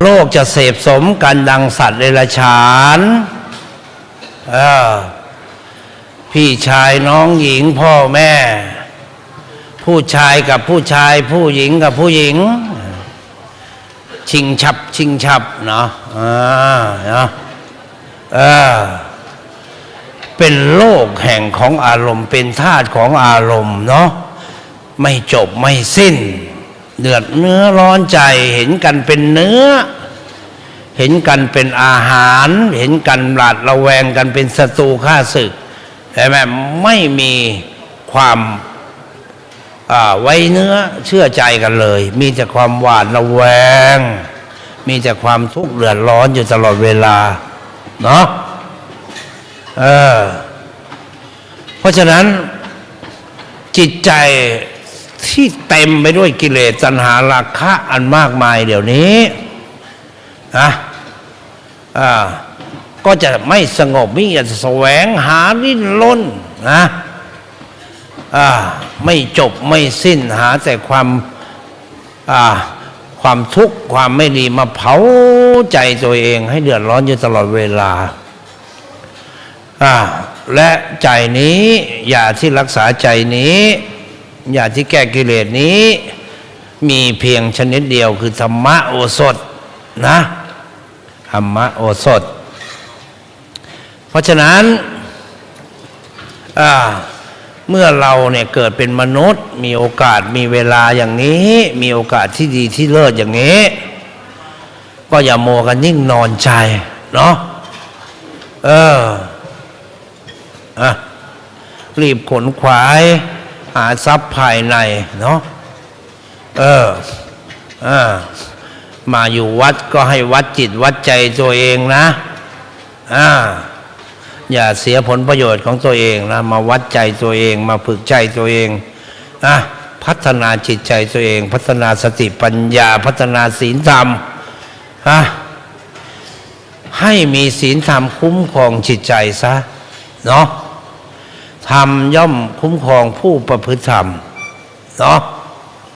โลกจะเสพสมกันดังสัตว์เดรัจฉานพี่ชายน้องหญิงพ่อแม่ ผู้ชายกับผู้ชาย ผู้หญิงกับผู้หญิง ชิงฉับ ชิงฉับเนาะอ่าเนาะเออเป็นโลกแห่งของอารมณ์ เป็นธาตุของอารมณ์เนาะไม่จบไม่สิ้น เดือดเนื้อร้อนใจ เห็นกันเป็นเนื้อ เห็นกันเป็นอาหาร เห็นกันหลาดระแวงกันเป็นศัตรูข้าศึกใช่ไหมไม่มีความไว้เนื้อเชื่อใจกันเลย มีแต่ความหวาดระแวง มีแต่ความทุกข์เดือดร้อนอยู่ตลอดเวลาเนาะเออเพราะฉะนั้นจิตใจ ที่เต็มไปด้วยกิเลสตัณหาราคะอันมากมายเดี๋ยวนี้นะอ่าก็จะไม่สงบมิจะแสวงหาลิ้นล้นนะอ่าไม่จบไม่สิ้นหาแต่ความอ่าความทุกข์ความไม่ดีมาเผาใจตัวเอง ให้เดือดร้อนอยู่ตลอดเวลาอ่าและใจนี้อย่าที่รักษาใจนี้ ย่าที่แก้กิเลสนี้ มีเพียงชนิดเดียวคือธรรมะโอสถนะธรรมะโอสถ เพราะฉะนั้นเมื่อเราเนี่ยเกิดเป็นมนุษย์ มีโอกาสมีเวลาอย่างนี้ มีโอกาสที่ดีที่เลิศอย่างนี้ ก็อย่าโมกันนิ่งนอนใจเนาะเอออะรีบขนขวาย หาทรัพย์ภายในเนาะเอออ่ามาอยู่วัดก็ให้วัดจิตวัดใจตัวเองนะอ่าอย่าเสียผลประโยชน์ของตัวเองนะมาวัดใจตัวเอง มาฝึกใจตัวเองอะพัฒนาจิตใจตัวเอง พัฒนาสติปัญญาพัฒนาศีลธรรมอะให้มีศีลธรรมคุ้มครองจิตใจซะเนาะ ธรรมย่อมคุ้มครองผู้ประพฤติธรรมเนาะ